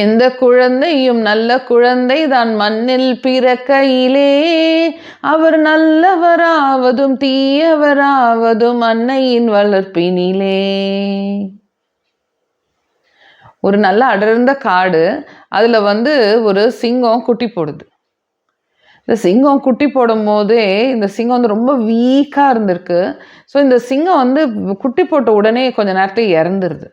எந்த குழந்தையும் நல்ல குழந்தை தான் மண்ணில் பிறக்கையிலே. அவர் நல்லவராவதும் தீயவராவதும் அன்னையின் வளர்ப்பினிலே. ஒரு நல்ல அடர்ந்த காடு அதில் வந்து ஒரு சிங்கம் குட்டி போடுது. இந்த சிங்கம் குட்டி போடும் போதே இந்த சிங்கம் வந்து ரொம்ப வீக்காக இருந்திருக்கு. ஸோ இந்த சிங்கம் வந்து குட்டி போட்ட உடனே கொஞ்சம் நேரத்தை இறந்துருது.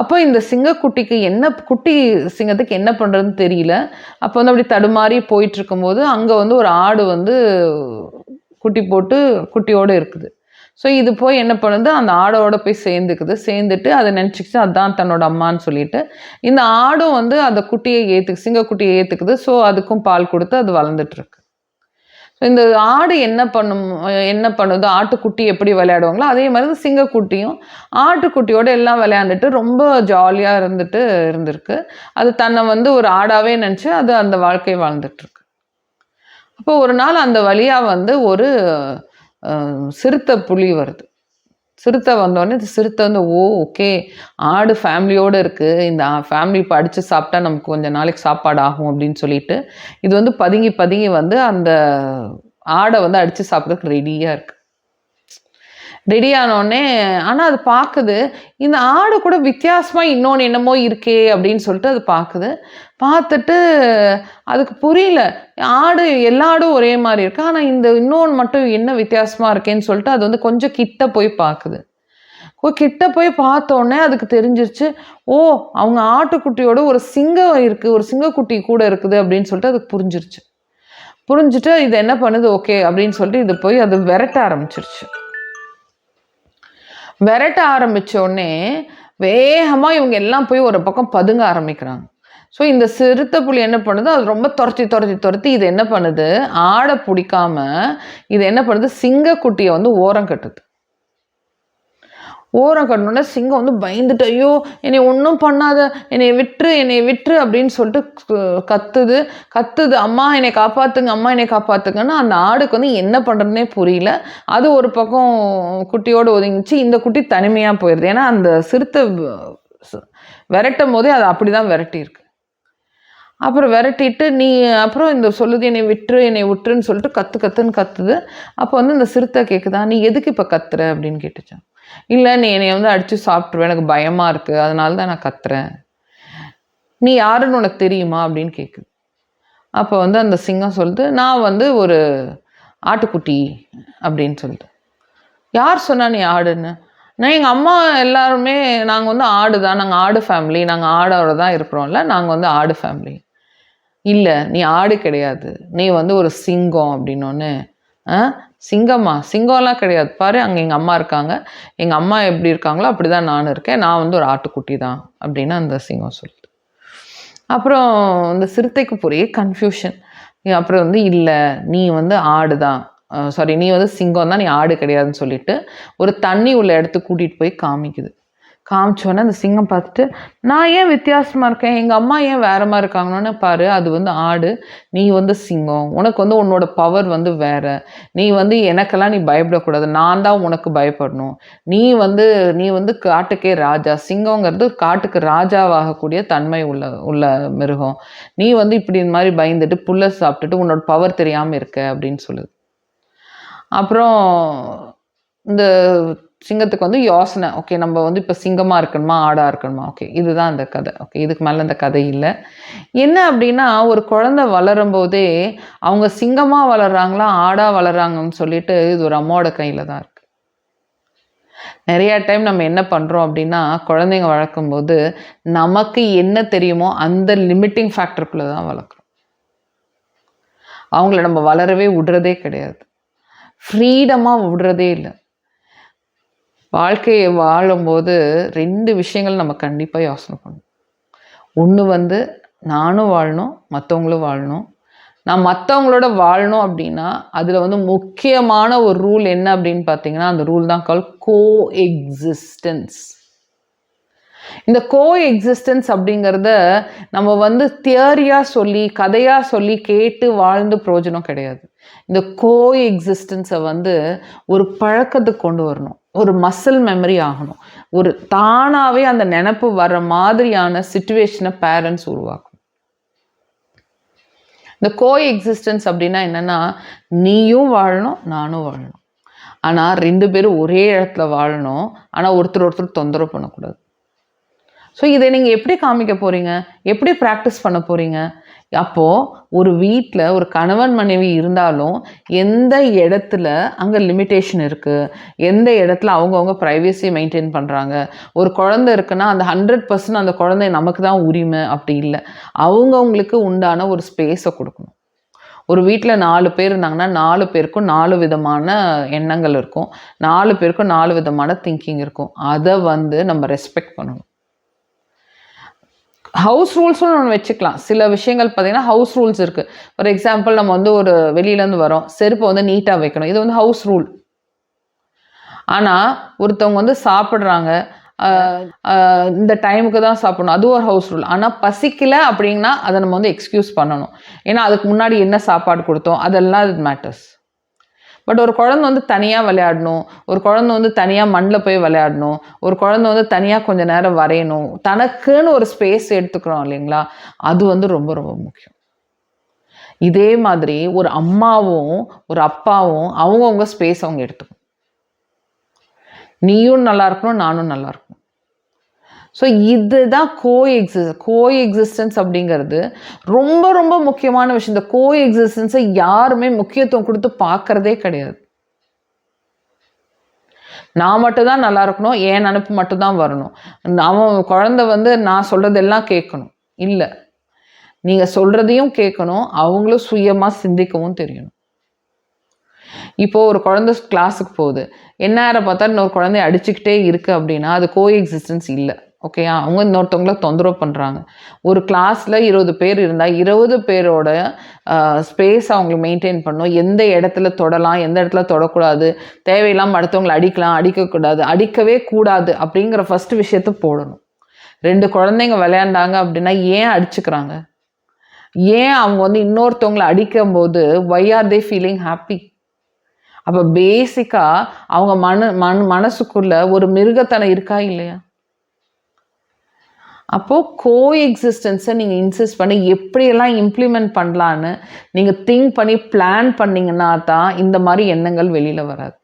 அப்போ இந்த சிங்கக்குட்டிக்கு என்ன குட்டி சிங்கத்துக்கு என்ன பண்ணுறதுன்னு தெரியல. அப்போ வந்து அப்படி தடுமாறி போயிட்டு இருக்கும்போது அங்கே வந்து ஒரு ஆடு வந்து குட்டி போட்டு குட்டியோடு இருக்குது. ஸோ இது போய் என்ன பண்ணுது? அந்த ஆடோட போய் சேர்ந்துக்குது. சேர்ந்துட்டு அதை நினச்சிக்கிச்சு அதுதான் தன்னோட அம்மான்னு சொல்லிட்டு இந்த ஆடும் வந்து அந்த குட்டியை ஏற்றுக்கு சிங்கக்குட்டியை ஏற்றுக்குது ஸோ அதுக்கும் பால் கொடுத்து அது வளர்ந்துட்டு இருக்கு. இந்த ஆடு என்ன பண்ணும் என்ன பண்ணுது? ஆட்டுக்குட்டி எப்படி விளையாடுவாங்களோ அதே மாதிரி சிங்கக்குட்டியும் ஆட்டுக்குட்டியோடு எல்லாம் விளையாண்டுட்டு ரொம்ப ஜாலியாக இருந்துட்டு இருந்திருக்கு. அது தன்னை வந்து ஒரு ஆடாகவே நினச்சி அது அந்த வாழ்க்கை வாழ்ந்துட்டுருக்கு. அப்போ ஒரு நாள் அந்த வழியாக வந்து ஒரு சிறுத்தை புலி வருது. சிறுத்தை வந்தோடனே இந்த சிறுத்தை வந்து ஓ ஓகே. ஆடு ஃபேமிலியோடு இருக்குது இந்த ஃபேமிலி இப்போ அடித்து சாப்பிட்டா நமக்கு கொஞ்சம் நாளைக்கு சாப்பாடு ஆகும் அப்படின்னு சொல்லிட்டு இது வந்து பதுங்கி பதுங்கி வந்து அந்த ஆடை வந்து அடித்து சாப்பிட்றதுக்கு ரெடியாக இருக்குது ரெடி ஆனோடனே ஆனால் அது பார்க்குது இந்த ஆடு கூட வித்தியாசமாக இன்னொன்று என்னமோ இருக்கே அப்படின்னு சொல்லிட்டு அது பார்க்குது பார்த்துட்டு அதுக்கு புரியல. ஆடு எல்லா ஆடும் ஒரே மாதிரி இருக்கு. ஆனால் இந்த இன்னொன்று மட்டும் என்ன வித்தியாசமாக இருக்கேன்னு சொல்லிட்டு அது வந்து கொஞ்சம் கிட்ட போய் பார்க்குது கிட்ட போய் பார்த்தோன்னே அதுக்கு தெரிஞ்சிருச்சு. ஓ அவங்க ஆட்டுக்குட்டியோட ஒரு சிங்கம் இருக்குது ஒரு சிங்கக்குட்டி கூட இருக்குது அப்படின்னு சொல்லிட்டு அதுக்கு புரிஞ்சிருச்சு. புரிஞ்சுட்டு இது என்ன பண்ணுது? ஓகே அப்படின்னு சொல்லிட்டு இது போய் அது விரட்ட ஆரம்பிச்சிருச்சு. விரட்ட ஆரம்பிச்ச உடனே வேகமாக இவங்க எல்லாம் போய் ஒரு பக்கம் பதுங்க ஆரம்பிக்கிறாங்க. ஸோ இந்த சிறுத்தை புலி என்ன பண்ணுது? அது ரொம்ப துரத்தி துரத்தி துரத்தி இது என்ன பண்ணுது? ஆடை பிடிக்காம இது என்ன பண்ணுது? சிங்கக்குட்டியை வந்து ஓரம் கட்டுது. ஓரம் கட்டினோட சிங்கம் வந்து பயந்துட்டு ஐயோ என்னை ஒன்றும் பண்ணாத என்னை விட்டுரு என்னை விட்டுரு அப்படின்னு சொல்லிட்டு கத்துது. கத்துது அம்மா என்னை காப்பாத்துங்க அம்மா என்னை காப்பாற்றுங்கன்னு அந்த ஆடுக்கு வந்து என்ன பண்ணுறதுனே புரியல. அது ஒரு பக்கம் குட்டியோடு ஒதுங்கிச்சு. இந்த குட்டி தனிமையாக போயிடுது ஏன்னா அந்த சிறுத்தை விரட்டும் போதே அது அப்படி தான் விரட்டியிருக்கு. அப்புறம் விரட்டிட்டு நீ அப்புறம் இந்த சொல்லுது என்னை விட்டுரு என்னை விட்டுருன்னு சொல்லிட்டு கற்று கத்துன்னு கத்துது. அப்போ வந்து இந்த சிறுத்தை கேட்குதா நீ எதுக்கு இப்போ கத்துற? அப்படின்னு கேட்டுச்சான். இல்லை நீ என்னை வந்து அடித்து சாப்பிட்ருவேன் எனக்கு பயமாக இருக்குது அதனால தான் நான் கத்துறேன். நீ யாருன்னு உனக்கு தெரியுமா? அப்படின்னு கேட்குது அப்போ வந்து அந்த சிங்கம் சொல்லுது நான் வந்து ஒரு ஆட்டுக்குட்டி அப்படின்னு சொல்லுது. யார் சொன்னா நீ ஆடுன்னு? நான் எங்கள் அம்மா எல்லாருமே நாங்கள் வந்து ஆடு தான். நாங்கள் ஆடு ஃபேமிலி நாங்கள் ஆடோட தான் இருக்கிறோம்ல நாங்கள் வந்து ஆடு ஃபேமிலி இல்லை நீ ஆடு கிடையாது. நீ வந்து ஒரு சிங்கம் அப்படின்னோன்னு. சிங்கம்மா. சிங்கம்லாம் கிடையாது. பாரு அங்கே எங்கள் அம்மா இருக்காங்க. எங்கள் அம்மா எப்படி இருக்காங்களோ அப்படி தான் நான் இருக்கேன். நான் வந்து ஒரு ஆட்டுக்குட்டி தான் அப்படின்னு அந்த சிங்கம் சொல்லுது. அப்புறம் இந்த சிறுத்தைக்கு ஒரே கன்ஃபியூஷன் அப்புறம் வந்து இல்லை நீ வந்து ஆடு தான். சாரி நீ வந்து சிங்கம் தான். நீ ஆடு கிடையாதுன்னு சொல்லிட்டு ஒரு தண்ணி உள்ள இடத்துக்கு கூட்டிகிட்டு போய் காமிக்குது. காமிச்சோன்னே அந்த சிங்கம் பார்த்துட்டு நான் ஏன் வித்தியாசமாக இருக்கேன்? எங்கள் அம்மா ஏன் வேற மாதிரி இருக்காங்கன்னு பாரு அது வந்து ஆடு நீ வந்து சிங்கம். உனக்கு வந்து உன்னோட பவர் வந்து வேற. நீ வந்து எனக்கெல்லாம் நீ பயப்படக்கூடாது. நான் தான் உனக்கு பயப்படணும். நீ வந்து நீ வந்து காட்டுக்கே ராஜா. சிங்கங்கிறது காட்டுக்கு ராஜாவாகக்கூடிய தன்மை உள்ள உள்ள மிருகம். நீ வந்து இப்படி இந்த மாதிரி பயந்துட்டு புல்லை சாப்பிட்டுட்டு உன்னோட பவர் தெரியாமல் இருக்க அப்படின்னு சொல்லுது. அப்புறம் இந்த சிங்கத்துக்கு வந்து யோசனை. ஓகே நம்ம வந்து இப்போ சிங்கமாக இருக்கணுமா ஆடாக இருக்கணுமா? ஓகே இதுதான் அந்த கதை. ஓகே இதுக்கு மேலே அந்த கதை இல்லை. என்ன அப்படின்னா ஒரு குழந்தை வளரும் போதே அவங்க சிங்கமாக வளர்றாங்களா ஆடாக வளர்றாங்கன்னு சொல்லிட்டு இது ஒரு அம்மாவோட கையில் தான் இருக்குது நிறையா டைம் நம்ம என்ன பண்ணுறோம் அப்படின்னா குழந்தைங்க வளர்க்கும்போது நமக்கு என்ன தெரியுமோ அந்த லிமிட்டிங் ஃபேக்டருக்குள்ளே தான் வளர்க்குறோம். அவங்கள நம்ம வளரவே விடுறதே கிடையாது. ஃப்ரீடமாக விடுறதே இல்லை. வாழ்க்கையை வாழும்போது ரெண்டு விஷயங்கள் நம்ம கண்டிப்பாக யோசனை பண்ணணும். ஒன்று வந்து நானும் வாழணும் மற்றவங்களும் வாழணும். நான் மற்றவங்களோட வாழணும் அப்படின்னா அதில் வந்து முக்கியமான ஒரு ரூல் என்ன அப்படின்னு பார்த்தீங்கன்னா அந்த ரூல் தான் கால் கோ எக்ஸிஸ்டன்ஸ் இந்த கோ எக்ஸிஸ்டன்ஸ் அப்படிங்கிறத நம்ம வந்து தியரியாக சொல்லி கதையாக சொல்லி கேட்டு வாழ்ந்து பிரயோஜனம் கிடையாது. இந்த கோ எக்ஸிஸ்டன்ஸை வந்து ஒரு பழக்கத்துக்கு கொண்டு வரணும். ஒரு மசில் மெமரி ஆகணும். ஒரு தானாகவே அந்த நினப்பு வர்ற மாதிரியான சுச்சுவேஷனை பேரண்ட்ஸ் உருவாக்கும் இந்த கோ எக்ஸிஸ்டன்ஸ் அப்படின்னா என்னென்னா நீயும் வாழணும் நானும் வாழணும். ஆனால் ரெண்டு பேரும் ஒரே இடத்துல வாழணும். ஆனால் ஒருத்தர் ஒருத்தர் தொந்தரவு பண்ணக்கூடாது. ஸோ இதை நீங்கள் எப்படி காமிக்க போகிறீங்க எப்படி ப்ராக்டிஸ் பண்ண போகிறீங்க அப்போது ஒரு வீட்டில் ஒரு கணவன் மனைவி இருந்தாலும் எந்த இடத்துல அங்கே லிமிட்டேஷன் இருக்குது எந்த இடத்துல அவங்கவுங்க ப்ரைவேசியை மெயின்டைன் பண்ணுறாங்க ஒரு குழந்த இருக்குன்னா அந்த ஹண்ட்ரட் பர்சன்ட் அந்த குழந்தை நமக்கு தான் உரிமை அப்படி இல்லை. அவங்கவுங்களுக்கு உண்டான ஒரு ஸ்பேஸை கொடுக்கணும். ஒரு வீட்டில் நாலு பேர் இருந்தாங்கன்னா நாலு பேருக்கும் நாலு விதமான எண்ணங்கள் இருக்கும். நாலு பேருக்கும் நாலு விதமான திங்கிங் இருக்கும். அதை வந்து நம்ம ரெஸ்பெக்ட் பண்ணணும். ஹவுஸ் ரூல்ஸும் நம்ம வச்சுக்கலாம். சில விஷயங்கள் பார்த்தீங்கன்னா ஹவுஸ் ரூல்ஸ் இருக்குது ஃபார் எக்ஸாம்பிள் நம்ம வந்து ஒரு வெளியிலேருந்து வரோம். செருப்பை வந்து நீட்டாக வைக்கணும். இது வந்து ஹவுஸ் ரூல் ஆனால் ஒருத்தவங்க வந்து சாப்பிட்றாங்க. இந்த டைமுக்கு தான் சாப்பிடணும். அது ஒரு ஹவுஸ் ரூல் ஆனால் பசிக்கல அப்படின்னா அதை நம்ம வந்து எக்ஸ்கியூஸ் பண்ணணும். ஏன்னா அதுக்கு முன்னாடி என்ன சாப்பாடு கொடுத்தோம்? அதெல்லாம் இது மேட்டர்ஸ் பட் ஒரு குழந்தை வந்து தனியாக விளையாடணும். ஒரு குழந்தை வந்து தனியாக மண்ணில் போய் விளையாடணும். ஒரு குழந்தை வந்து தனியாக கொஞ்ச நேரம் வரையணும். தனக்குன்னு ஒரு ஸ்பேஸ் எடுத்துக்கிறோம் இல்லைங்களா? அது வந்து ரொம்ப ரொம்ப முக்கியம். இதே மாதிரி ஒரு அம்மாவும் ஒரு அப்பாவும் அவங்கவுங்க ஸ்பேஸ் அவங்க எடுத்துக்கணும். நீயும் நல்லா இருக்கணும் நானும் நல்லா இருக்கணும். ஸோ இதுதான் கோ எக்ஸிஸ் கோ எக்ஸிஸ்டன்ஸ் அப்படிங்கிறது. ரொம்ப ரொம்ப முக்கியமான விஷயம். இந்த கோ எக்ஸிஸ்டன்ஸை யாருமே முக்கியத்துவம் கொடுத்து பார்க்கறதே கிடையாது. நான் மட்டும்தான் நல்லா இருக்கணும் என் நினப்பு மட்டும்தான் வரணும். அவன் குழந்தை வந்து நான் சொல்கிறதெல்லாம் கேட்கணும். இல்லை. நீங்கள் சொல்கிறதையும் கேட்கணும் அவங்களும் சுயமாக சிந்திக்கவும் தெரியணும். இப்போ ஒரு குழந்தை கிளாஸுக்கு போகுது. என்ன நேரம் பார்த்தா இன்னொரு குழந்தைய அடிச்சுக்கிட்டே இருக்குது அப்படின்னா அது கோ எக்ஸிஸ்டன்ஸ் இல்லை. ஓகேயா அவங்க இன்னொருத்தவங்கள தொந்தரவு பண்ணுறாங்க ஒரு கிளாஸில் இருபது பேர் இருந்தால் இருபது பேரோட ஸ்பேஸ் அவங்க மெயின்டைன் பண்ணும் எந்த இடத்துல தொடலாம் எந்த இடத்துல தொடக்கூடாது தேவையில்லாமல் அடுத்தவங்களை அடிக்கலாம் அடிக்கக்கூடாது அடிக்கவே கூடாது அப்படிங்கிற ஃபஸ்ட்டு விஷயத்த போடணும். ரெண்டு குழந்தைங்க விளையாண்டாங்க அப்படின்னா ஏன் அடிச்சுக்கிறாங்க? ஏன் அவங்க வந்து இன்னொருத்தவங்களை அடிக்கும் போது why are they feeling happy அப்போ பேசிக்காக அவங்க மன மன மனசுக்குள்ளே ஒரு மிருகத்தனம் இருக்கா இல்லையா? அப்போது கோ எக்ஸிஸ்டன்ஸை நீங்கள் இன்சிஸ்ட் பண்ணி எப்படியெல்லாம் இம்ப்ளிமெண்ட் பண்ணலான்னு நீங்கள் திங்க் பண்ணி பிளான் பண்ணிங்கன்னா தான் இந்த மாதிரி எண்ணங்கள் வெளியில் வராது.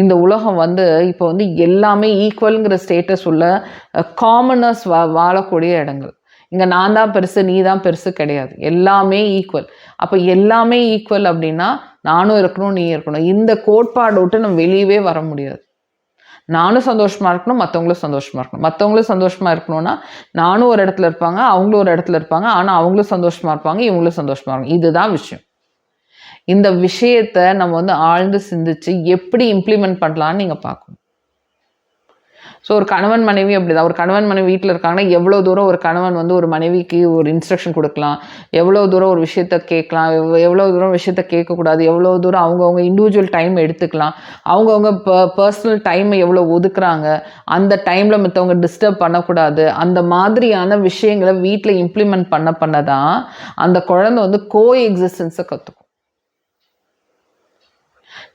இந்த உலகம் வந்து இப்போ வந்து எல்லாமே ஈக்குவலுங்கிற ஸ்டேட்டஸ் உள்ள காமனர்ஸ் வா வாழக்கூடிய இடங்கள். இங்கே நான் தான் பெருசு நீ தான் பெருசு கிடையாது. எல்லாமே ஈக்குவல் அப்போ எல்லாமே ஈக்குவல் அப்படின்னா நானும் இருக்கணும் நீ இருக்கணும். இந்த கோட்பாடு விட்டு நம்ம வெளியவே வர முடியாது. நானும் சந்தோஷமாக இருக்கணும் மற்றவங்களும் சந்தோஷமாக இருக்கணும். மற்றவங்களும் சந்தோஷமாக இருக்கணும்னா நானும் ஒரு இடத்துல இருப்பாங்க அவங்களும் ஒரு இடத்துல இருப்பாங்க ஆனால் அவங்களும் சந்தோஷமாக இருப்பாங்க இவங்களும் சந்தோஷமாக இருக்கும் இதுதான் விஷயம். இந்த விஷயத்த நம்ம வந்து ஆழ்ந்து சிந்திச்சு எப்படி இம்ப்ளிமெண்ட் பண்ணலான்னு நீங்கள் பார்க்கணும். ஸோ ஒரு கணவன் மனைவி அப்படிதான். ஒரு கணவன் மனைவி வீட்டில் இருக்காங்கன்னா எவ்வளோ தூரம் ஒரு கணவன் வந்து ஒரு மனைவிக்கு ஒரு இன்ஸ்ட்ரக்ஷன் கொடுக்கலாம்? எவ்வளோ தூரம் ஒரு விஷயத்த கேட்கலாம்? எவ்வளோ தூரம் விஷயத்த கேட்கக்கூடாது? எவ்வளோ தூரம் அவங்கவுங்க இண்டிவிஜுவல் டைம் எடுத்துக்கலாம்? அவங்கவுங்க பர்சனல் டைமை எவ்வளோ ஒதுக்குறாங்க? அந்த டைமில் மற்றவங்க டிஸ்டர்ப் பண்ணக்கூடாது. அந்த மாதிரியான விஷயங்களை வீட்டில் இம்ப்ளிமெண்ட் பண்ண பண்ண தான் அந்த குழந்தை வந்து கோ எக்ஸிஸ்டன்ஸை கற்றுக்கும்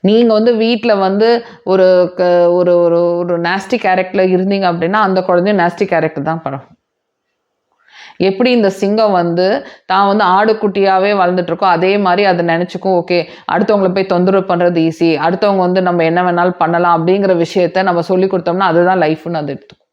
நீங்கள் வந்து வீட்டில் வந்து ஒரு க ஒரு ஒரு ஒரு நாஸ்டி கேரக்டரில் இருந்தீங்க அப்படின்னா அந்த குழந்தையும் நாஸ்டி கேரக்டர் தான் பழகும் எப்படி இந்த சிங்கம் வந்து தான் வந்து ஆடுக்குட்டியாகவே வளர்ந்துட்டு இருக்கோ அதே மாதிரி அதை நினச்சிக்கும் ஓகே அடுத்தவங்களை போய் தொந்தரவு பண்ணுறது ஈஸி அடுத்தவங்க வந்து நம்ம என்ன வேணாலும் பண்ணலாம் அப்படிங்கிற விஷயத்த நம்ம சொல்லி கொடுத்தோம்னா அதுதான் லைஃப்னு அது எடுத்துக்கும்.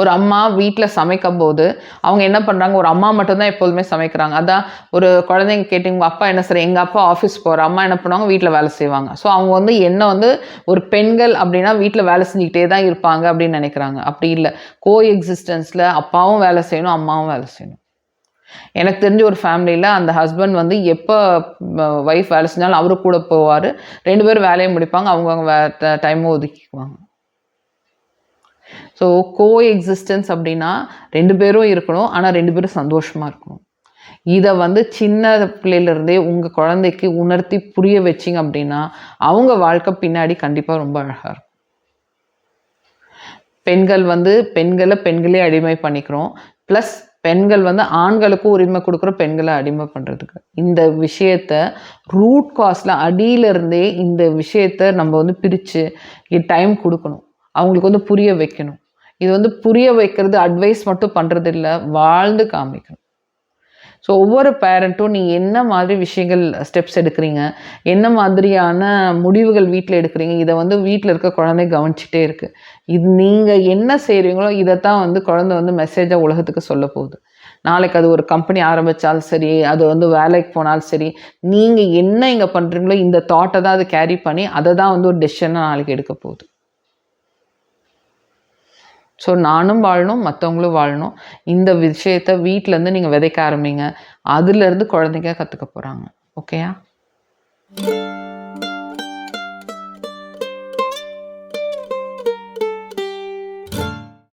ஒரு அம்மா வீட்டில் சமைக்கும் போது அவங்க என்ன பண்ணுறாங்க ஒரு அம்மா மட்டும்தான் எப்போதுமே சமைக்கிறாங்க. அதான் ஒரு குழந்தைங்க கேட்டிங்க அப்பா என்ன செய்கிற எங்கள் அப்பா ஆஃபீஸ் போகிற அம்மா என்ன பண்ணுவாங்க? வீட்டில் வேலை செய்வாங்க. ஸோ அவங்க வந்து என்ன வந்து ஒரு பெண்கள் அப்படின்னா வீட்டில் வேலை செஞ்சுக்கிட்டே தான் இருப்பாங்க அப்படின்னு நினைக்கிறாங்க. அப்படி இல்லை. கோ எக்ஸிஸ்டன்ஸில் அப்பாவும் வேலை செய்யணும் அம்மாவும் வேலை செய்யணும். எனக்கு தெரிஞ்ச ஒரு ஃபேமிலியில் அந்த ஹஸ்பண்ட் வந்து எப்போ ஒய்ஃப் வேலை செஞ்சாலும் அவரு கூட போவார். ரெண்டு பேரும் வேலையை முடிப்பாங்க. அவங்கவுங்க வே டைமும் ஒதுக்கிக்குவாங்க. ஸோ கோ எக்ஸிஸ்டன்ஸ் அப்படின்னா ரெண்டு பேரும் இருக்கணும் ஆனால் ரெண்டு பேரும் சந்தோஷமாக இருக்கணும். இதை வந்து சின்ன பிள்ளையிலேருந்தே உங்கள் குழந்தைக்கு உணர்த்தி புரிய வச்சிங்க அப்படின்னா அவங்க வாழ்க்கை பின்னாடி கண்டிப்பாக ரொம்ப அழகாக இருக்கும். பெண்கள் வந்து பெண்களை பெண்களே அடிமை பண்ணிக்கிறோம். ப்ளஸ் பெண்கள் வந்து ஆண்களுக்கும் உரிமை கொடுக்குற பெண்களை அடிமை பண்ணுறதுக்கு இந்த விஷயத்த ரூட் காஸ்டில் அடியிலிருந்தே இந்த விஷயத்த நம்ம வந்து பிரித்து டைம் கொடுக்கணும். அவங்களுக்கு வந்து புரிய வைக்கணும். இது வந்து புரிய வைக்கிறது அட்வைஸ் மட்டும் பண்ணுறது இல்லை வாழ்ந்து காமிக்கணும். ஸோ ஒவ்வொரு பேரண்ட்டும் நீங்கள் என்ன மாதிரி விஷயங்கள் ஸ்டெப்ஸ் எடுக்கிறீங்க? என்ன மாதிரியான முடிவுகள் வீட்டில் எடுக்கிறீங்க? இதை வந்து வீட்டில் இருக்க குழந்தை கவனிச்சிட்டே இருக்குது இது நீங்கள் என்ன செய்கிறீங்களோ இதைத்தான் வந்து குழந்தை வந்து மெசேஜாக உலகத்துக்கு சொல்ல போகுது. நாளைக்கு அது ஒரு கம்பெனி ஆரம்பித்தாலும் சரி அது வந்து வேலைக்கு போனாலும் சரி நீங்கள் என்ன இங்கே பண்ணுறீங்களோ இந்த தாட்டை தான் அது கேரி பண்ணி அதை தான் வந்து ஒரு டெசிஷனாக நாளைக்கு எடுக்க போகுது. ஸோ நானும் வாழணும் மற்றவங்களும் வாழணும். இந்த விஷயத்த வீட்டிலேருந்து நீங்கள் விதைக்க ஆரம்பிங்க. அதுலேருந்து குழந்தைங்க கற்றுக்க போகிறாங்க ஓகேயா